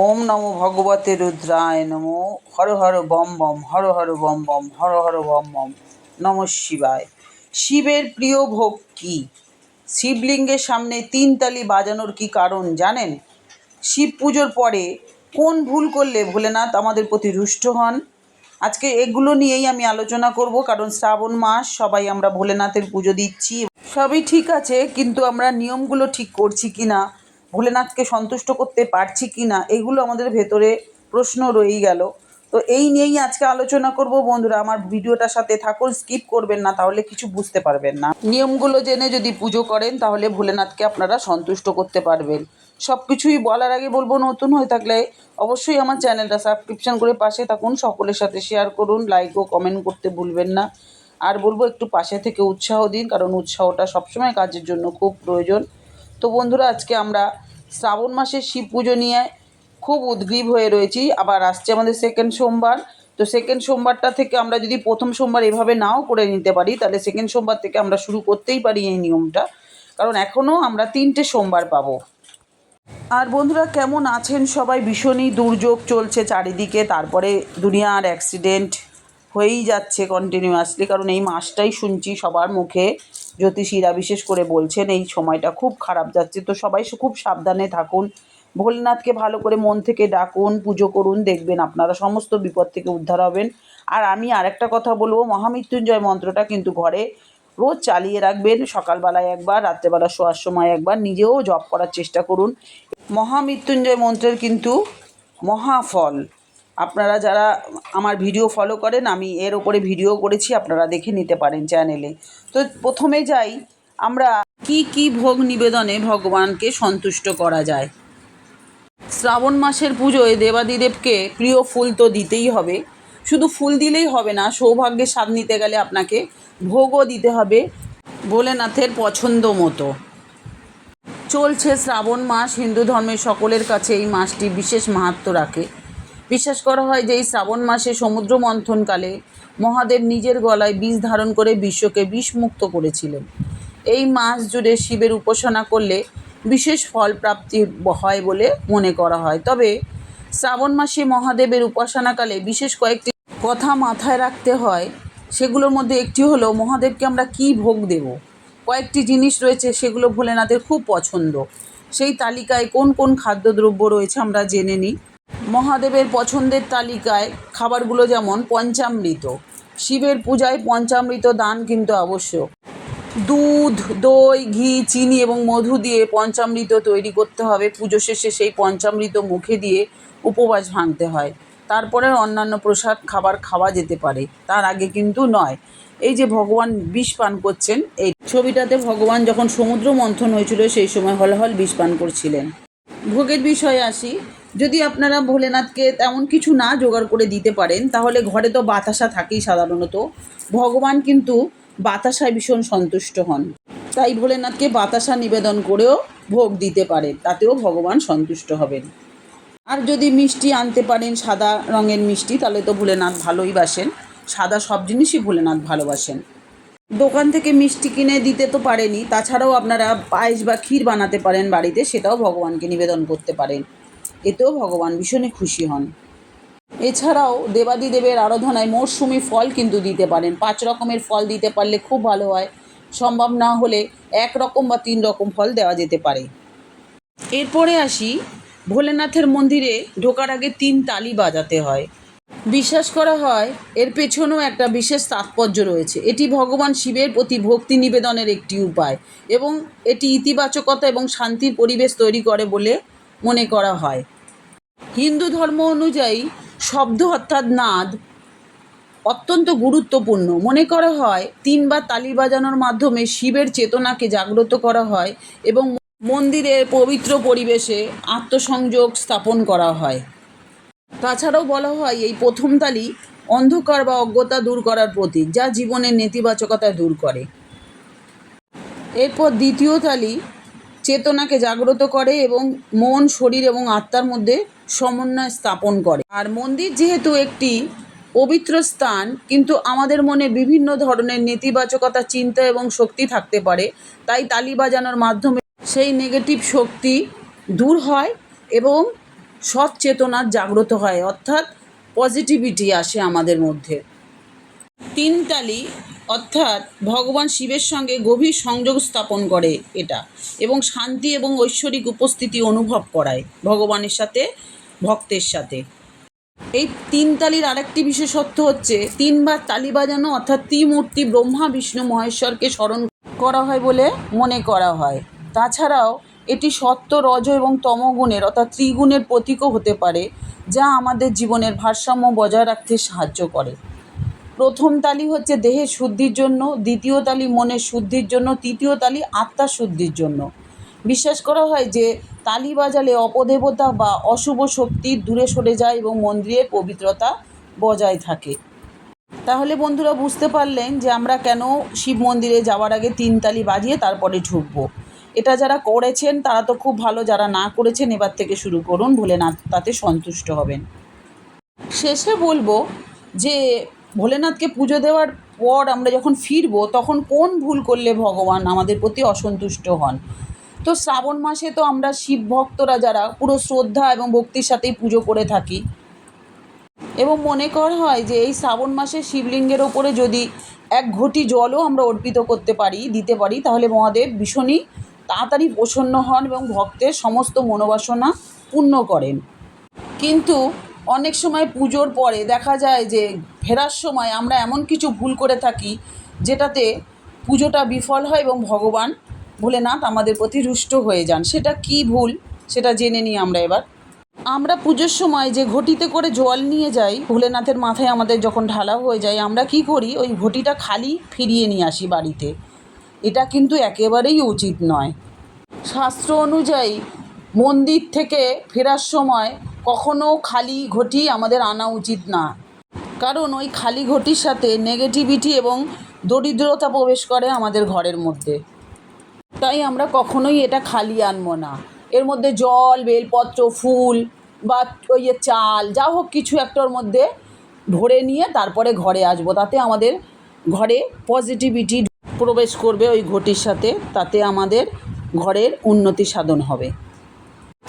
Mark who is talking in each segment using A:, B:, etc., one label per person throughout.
A: ওম নমো ভগবতে রুদ্রায় নমো। হর হর বম বম, হর হর বম বম, হর হর বম বম। নম শিবায়। শিবের প্রিয় ভোগ কী? শিবলিঙ্গের সামনে তিন তালি বাজানোর কি কারণ জানেন? শিব পুজোর পরে কোন ভুল করলে ভোলেনাথ আমাদের প্রতি রুষ্ট হন? আজকে এগুলো নিয়েই আমি আলোচনা করব, কারণ শ্রাবণ মাস, সবাই আমরা ভোলেনাথের পুজো দিচ্ছি। সবই ঠিক আছে, কিন্তু আমরা নিয়মগুলো ঠিক করছি কি না ভোলেনাথকে সন্তুষ্ট করতে পারছি কি না, এগুলো আমাদের ভেতরে প্রশ্ন রয়েই গেল। তো এই নিয়েই আজকে আলোচনা করব বন্ধুরা, আমার ভিডিওটার সাথে থাকুন, স্কিপ করবেন না, তাহলে কিছু বুঝতে পারবেন না। নিয়মগুলো জেনে যদি পুজো করেন, তাহলে ভোলেনাথকে আপনারা সন্তুষ্ট করতে পারবেন। সব কিছুই বলার আগে বলব, নতুন হয়ে থাকলে অবশ্যই আমার চ্যানেলটা সাবস্ক্রিপশন করে পাশে থাকুন, সকলের সাথে শেয়ার করুন লাইক ও কমেন্ট করতে ভুলবেন না। আর বলব, একটু পাশে থেকে উৎসাহ দিন, কারণ উৎসাহটা সবসময় কাজের জন্য খুব প্রয়োজন। তো বন্ধুরা, আজকে আমরা শ্রাবণ মাসের শিব পুজো নিয়ে খুব উদ্গ্রীব হয়ে রয়েছি। আবার আসছে আমাদের সেকেন্ড সোমবার। তো সেকেন্ড সোমবারটা থেকে আমরা যদি প্রথম সোমবার এভাবে নাও করে নিতে পারি, তাহলে সেকেন্ড সোমবার থেকে আমরা শুরু করতেই পারি এই নিয়মটা। কারণ এখনও আমরা তিনটে সোমবার পাবো। আর বন্ধুরা, কেমন আছেন সবাই? ভীষণই দুর্যোগ চলছে চারিদিকে। তারপরে দুনিয়ার অ্যাক্সিডেন্ট হয়েই যাচ্ছে কন্টিনিউয়াসলি কারণ এই মাসটাই শুনছি সবার মুখে। জ্যোতিষীরা বিশেষ করে বলছেন, এই সময়টা খুব খারাপ যাচ্ছে। তো সবাই খুব সাবধানে থাকুন। ভোলেনাথকে ভালো করে মন থেকে ডাকুন, পুজো করুন, দেখবেন আপনারা সমস্ত বিপদ থেকে উদ্ধার হবেন। আর আমি আরেকটা কথা বলব, মহামৃত্যুঞ্জয় মন্ত্রটা কিন্তু ঘরে রোজ চালিয়ে রাখবেন। সকালবেলায় একবার, রাত্রেবেলা শোয়ার সময় একবার, নিজেও জপ করার চেষ্টা করুন। মহামৃত্যুঞ্জয় মন্ত্রের কিন্তু মহাফল। আপনারা যারা আমার ভিডিও ফলো করেন, আমি এর ওপরে ভিডিও করেছি, আপনারা দেখে নিতে পারেন চ্যানেলে তো প্রথমে যাই, আমরা কি কি ভোগ নিবেদনে ভগবানকে সন্তুষ্ট করা যায়? শ্রাবণ মাসের পুজোয় দেবাদিদেবকে প্রিয় ফুল তো দিতেই হবে। শুধু ফুল দিলেই হবে না, সৌভাগ্যের স্বাদ নিতে গেলে আপনাকে ভোগও দিতে হবে ভোলেনাথের পছন্দ মতো। চলছে শ্রাবণ মাস, হিন্দু ধর্মের সকলের কাছে এই মাসটি বিশেষ মাহাত্ম রাখে। বিশ্বাস করা হয় যে এই শ্রাবণ মাসে সমুদ্র মন্থনকালে মহাদেব নিজের গলায় বিষ ধারণ করে বিশ্বকে বিষমুক্ত করেছিলেন। এই মাস জুড়ে শিবের উপাসনা করলে বিশেষ ফল প্রাপ্তি হয় বলে মনে করা হয়। তবে শ্রাবণ মাসে মহাদেবের উপাসনাকালে বিশেষ কয়েকটি কথা মাথায় রাখতে হয়। সেগুলোর মধ্যে একটি হলো, মহাদেবকে আমরা কী ভোগ দেব? কয়েকটি জিনিস রয়েছে, সেগুলো ভোলেনাথের খুব পছন্দ। সেই তালিকায় কোন কোন খাদ্যদ্রব্য রয়েছে আমরা জেনে নিই। মহাদেবের পছন্দের তালিকায় খাবারগুলো যেমন পঞ্চামৃত। শিবের পূজায় পঞ্চামৃত দান কিন্তু আবশ্যক। দুধ, দই, ঘি, চিনি এবং মধু দিয়ে পঞ্চামৃত তৈরি করতে হবে। পুজো শেষে সেই পঞ্চামৃত মুখে দিয়ে উপবাস ভাঙতে হয়। তারপরে অন্যান্য প্রসাদ, খাবার খাওয়া যেতে পারে। তার আগে কিন্তু নয়। এই যে ভগবান বিষ পান করছেন, এই ছবিটাতে ভগবান যখন সমুদ্র মন্থন হয়েছিল, সেই সময় হলহল বিষ পান করছিলেন। ভোগের বিষয়ে আসি। যদি আপনারা ভোলেনাথকে তেমন কিছু না জোগাড় করে দিতে পারেন, তাহলে ঘরে তো বাতাসা থাকেই সাধারণত। ভগবান কিন্তু বাতাসায় ভীষণ সন্তুষ্ট হন। তাই ভোলেনাথকে বাতাসা নিবেদন করেও ভোগ দিতে পারেন তাতেও ভগবান সন্তুষ্ট হবেন। আর যদি মিষ্টি আনতে পারেন সাদা রঙের মিষ্টি, তাহলে তো ভোলেনাথ ভালোই বাসেন। সাদা সব জিনিসই ভোলেনাথ ভালোবাসেন। দোকান থেকে মিষ্টি কিনে দিতে তো পারেনি তাছাড়াও আপনারা পায়েস বা ক্ষীর বানাতে পারেন বাড়িতে, সেটাও ভগবানকে নিবেদন করতে পারেন। এতেও ভগবান ভীষণই খুশি হন। এছাড়াও দেবাদিদেবের আরাধনায় মরশুমি ফল কিন্তু দিতে পারেন। পাঁচ রকমের ফল দিতে পারলে খুব ভালো হয়। সম্ভব না হলে এক রকম বা তিন রকম ফল দেওয়া যেতে পারে। এরপরে আসি, ভোলেনাথের মন্দিরে ঢোকার আগে তিন তালি বাজাতে হয়। বিশ্বাস করা হয়, এর পেছনেও একটা বিশেষ তাৎপর্য রয়েছে। এটি ভগবান শিবের প্রতি ভক্তি নিবেদনের একটি উপায় এবং এটি ইতিবাচকতা এবং শান্তির পরিবেশ তৈরি করে বলে মনে করা হয়। হিন্দু ধর্ম অনুযায়ী শব্দ অর্থাৎ নাদ অত্যন্ত গুরুত্বপূর্ণ। মনে করা হয়, তিনবার তালি বাজানোর মাধ্যমে শিবের চেতনাকে জাগ্রত করা হয় এবং মন্দিরের পবিত্র পরিবেশে আত্মসংযোগ স্থাপন করা হয়। তাছাড়াও বলা হয়, এই প্রথম তালি অন্ধকার বা অজ্ঞতা দূর করার প্রতীক, যা জীবনের নেতিবাচকতা দূর করে। এরপর দ্বিতীয় তালি চেতনাকে জাগ্রত করে এবং মন, শরীর এবং আত্মার মধ্যে সমন্বয় স্থাপন করে। আর মন্দির যেহেতু একটি পবিত্র স্থান, কিন্তু আমাদের মনে বিভিন্ন ধরনের নেতিবাচকতা, চিন্তা এবং শক্তি থাকতে পারে। তাই তালি বাজানোর মাধ্যমে সেই নেগেটিভ শক্তি দূর হয় এবং সচেতনার জাগ্রত হয়। অর্থাৎ পজিটিভিটি আসে আমাদের মধ্যে। তিনতালি অর্থাৎ ভগবান শিবের সঙ্গে গভীর সংযোগ স্থাপন করে এটা এবং শান্তি এবং ঐশ্বরিক উপস্থিতি অনুভব করায় ভগবানের সাথে, ভক্তের সাথে। এই তিন তালির আরেকটি বিশেষত্ব হচ্ছে, তিনবার তালি বাজানো অর্থাৎ ত্রিমূর্তি ব্রহ্মা, বিষ্ণু, মহেশ্বরকে স্মরণ করা হয় বলে মনে করা হয়। তাছাড়াও এটি সত্য, রজ এবং তমগুণের অর্থাৎ ত্রিগুণের প্রতীকও হতে পারে, যা আমাদের জীবনের ভারসাম্য বজায় রাখতে সাহায্য করে। প্রথম তালি হচ্ছে দেহের শুদ্ধির জন্য, দ্বিতীয় তালি মনের শুদ্ধির জন্য, তৃতীয় তালি আত্মার শুদ্ধির জন্য। বিশ্বাস করা হয় যে তালি বাজালে অপদেবতা বা অশুভ শক্তি দূরে সরে যায় এবং মন্দিরের পবিত্রতা বজায় থাকে। তাহলে বন্ধুরা বুঝতে পারলেন যে আমরা কেন শিব মন্দিরে যাওয়ার আগে তিন তালি বাজিয়ে তারপরে ঢুকবো। এটা যারা করেছেন, তারা তো খুব ভালো, যারা না করেছেন, এবার থেকে শুরু করুন, ভোলেনাথ তাতে সন্তুষ্ট হবেন। শেষে বলব যে ভোলেনাথকে পুজো দেওয়ার পর আমরা যখন ফিরবো, তখন কোন ভুল করলে ভগবান আমাদের প্রতি অসন্তুষ্ট হন? তো শ্রাবণ মাসে তো আমরা শিব ভক্তরা যারা পুরো শ্রদ্ধা এবং ভক্তির সাথেই পুজো করে থাকি। এবং মনে করা হয় যে এই শ্রাবণ মাসে শিবলিঙ্গের ওপরে যদি এক ঘটি জলও আমরা অর্পিত করতে পারি, দিতে পারি, তাহলে মহাদেব ভীষণই তাড়াতাড়ি প্রসন্ন হন এবং ভক্তের সমস্ত মনোবাসনা পূর্ণ করেন। কিন্তু অনেক সময় পুজোর পরে দেখা যায় যে ফেরার সময় আমরা এমন কিছু ভুল করে থাকি যেটাতে পুজোটা বিফল হয় এবং ভগবান ভোলেনাথ আমাদের প্রতি রুষ্ট হয়ে যান। সেটা কি ভুল? সেটা জেনে নিই আমরা এবার। আমরা পুজোর সময় যে ঘটিতে করে জল নিয়ে যাই, ভোলেনাথের মাথায় আমাদের যখন ঢালা হয়ে যায়, আমরা কি করি? ওই ঘটিটা খালি ফিরিয়ে নিয়ে আসি বাড়িতে। এটা কিন্তু একেবারেই উচিত নয়। শাস্ত্র অনুযায়ী মন্দির থেকে ফেরার সময় কখনো খালি ঘটি আমাদের আনা উচিত না। কারণ ওই খালি ঘটির সাথে নেগেটিভিটি এবং দরিদ্রতা প্রবেশ করে আমাদের ঘরের মধ্যে। তাই আমরা কখনোই এটা খালি আনব না। এর মধ্যে জল, বেলপত্র, ফুল বা ওই যে চাল, যা হোক কিছু একটার মধ্যে ভরে নিয়ে তারপরে ঘরে আসব। তাতে আমাদের ঘরে পজিটিভিটি প্রবেশ করবে ওই ঘটির সাথে। তাতে আমাদের ঘরের উন্নতি সাধন হবে।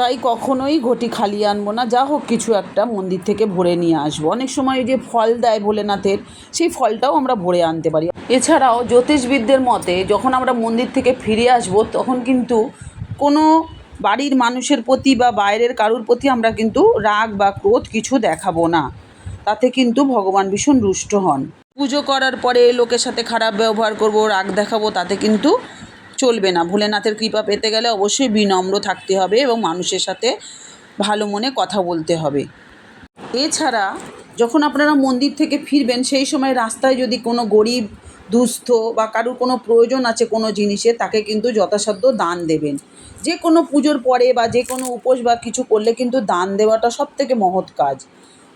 A: তাই কখনোই ঘটি খালি আনব না। যা হোক, কিছু একটা মন্দির থেকে ভরে নিয়ে আসব। অনেক সময় যে ফল দেয় ভোলেনাথের, সেই ফলটাও আমরা ভরে আনতে পারি। এছাড়াও জ্যোতিষবিদদের মতে, যখন আমরা মন্দির থেকে ফিরে আসব, তখন কিন্তু কোনো বাড়ির মানুষের প্রতি বা বাইরের কারুর প্রতি আমরা কিন্তু রাগ বা ক্রোধ কিছু দেখাবো না। তাতে কিন্তু ভগবান ভীষণ রুষ্ট হন। পুজো করার পরে লোকের সাথে খারাপ ব্যবহার করব, রাগ দেখাবো, তাতে কিন্তু চলবে না। ভোলেনাথের কৃপা পেতে গেলে অবশ্যই বিনম্র থাকতে হবে এবং মানুষের সাথে ভালো মনে কথা বলতে হবে। এছাড়া যখন আপনারা মন্দির থেকে ফিরবেন, সেই সময় রাস্তায় যদি কোনো গরিব, দুস্থ বা কারুর কোনো প্রয়োজন আছে কোনো জিনিসে, তাকে কিন্তু যথাসাধ্য দান দেবেন। যে কোনো পুজোর পরে বা যে কোনো উপোস বা কিছু করলে কিন্তু দান দেওয়াটা সব থেকে মহৎ কাজ।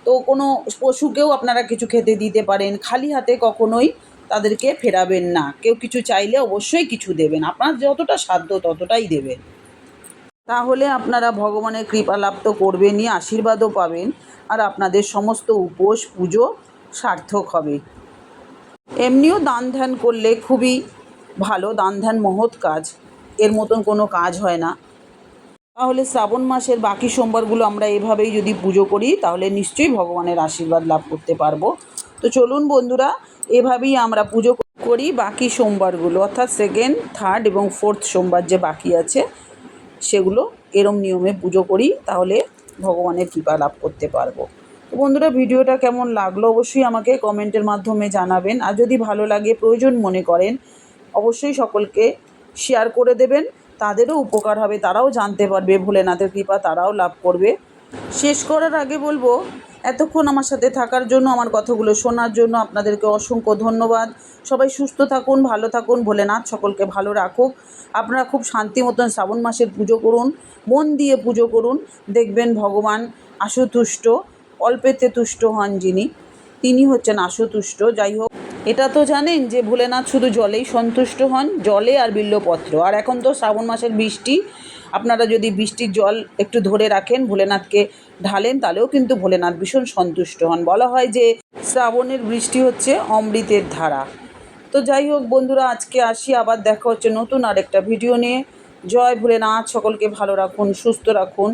A: তো কোনো পশুকেও আপনারা কিছু খেতে দিতে পারেন। খালি হাতে কখনোই তাদেরকে ফেরাবেন না। কেউ কিছু চাইলে অবশ্যই কিছু দেবেন। আপনার যতটা সাধ্য ততটাই দেবেন। তাহলে আপনারা ভগবানের কৃপা লাভ তো করবেনই, আশীর্বাদও পাবেন, আর আপনাদের সমস্ত উপোস, পুজো সার্থক হবে। এমনিও দান ধ্যান করলে খুবই ভালো, দান ধ্যান মহৎ কাজ। এর মতন কোনো কাজ হয় না। তাহলে শ্রাবণ মাসের বাকি সোমবারগুলো আমরা এভাবেই যদি পুজো করি, তাহলে নিশ্চয়ই ভগবানের আশীর্বাদ লাভ করতে পারব। তো চলুন বন্ধুরা, এভাবেই আমরা পুজো করি বাকি সোমবারগুলো। অর্থাৎ সেকেন্ড থার্ড এবং ফোর্থ সোমবার যে বাকি আছে, সেগুলো এরম নিয়মে পুজো করি, তাহলে ভগবানের কৃপা লাভ করতে পারব। তো বন্ধুরা, ভিডিওটা কেমন লাগল অবশ্যই আমাকে কমেন্টের মাধ্যমে জানাবেন। আর যদি ভালো লাগে, প্রয়োজন মনে করেন, অবশ্যই সকলকে শেয়ার করে দেবেন। তাদেরও উপকার হবে, তারাও জানতে পারবে, ভোলেনাথের কৃপা তারাও লাভ করবে। শেষ করার আগে বলব এতক্ষণ আমার সাথে থাকার জন্য, আমার কথাগুলো শোনার জন্য আপনাদেরকে অসংখ্য ধন্যবাদ। সবাই সুস্থ থাকুন, ভালো থাকুন, ভোলেনাথ সকলকে ভালো রাখুক। আপনারা খুব শান্তি মতন শ্রাবণ মাসের পুজো করুন, মন দিয়ে পুজো করুন। দেখবেন ভগবান আশুতুষ্ট, অল্পেতে তুষ্ট হন যিনি। তিনি হচ্ছেন আশুতুষ্ট। যাই হোক এটা তো জানেন যে ভোলেনাথ শুধু জলেই সন্তুষ্ট হন, জলে আর বিল্লপত্র আর এখন তো শ্রাবণ মাসের বৃষ্টি। আপনারা যদি বৃষ্টির জল একটু ধরে রাখেন, ভোলেনাথকে ঢালেন, তাহলেও কিন্তু ভোলেনাথ ভীষণ সন্তুষ্ট হন। বলা হয় যে শ্রাবণের বৃষ্টি হচ্ছে অমৃতের ধারা। তো যাই হোক বন্ধুরা, আজকে আসি, আবার দেখা হচ্ছে নতুন আরেকটা ভিডিও নিয়ে। জয় ভোলেনাথ, সকলকে ভালো রাখুন, সুস্থ রাখুন।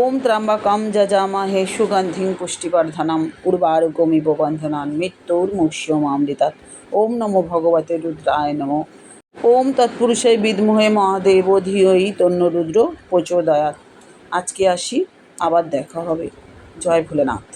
A: ওম ত্রাম্বাকাম যজামা হে সুগন্ধিং পুষ্টিবর্ধনম উর্বারুকমিব বন্ধনান মৃত্যুর মুষ্যমামৃতাৎ ওম নমো ভগবতে রুদ্রায় নমো ওম তৎপুরুষে বিদ্মহে মহাদেব ধিয়ই তন্য রুদ্র প্রচোদয়াৎ আজকে আসি আবার দেখা হবে জয় ভোলেনাথ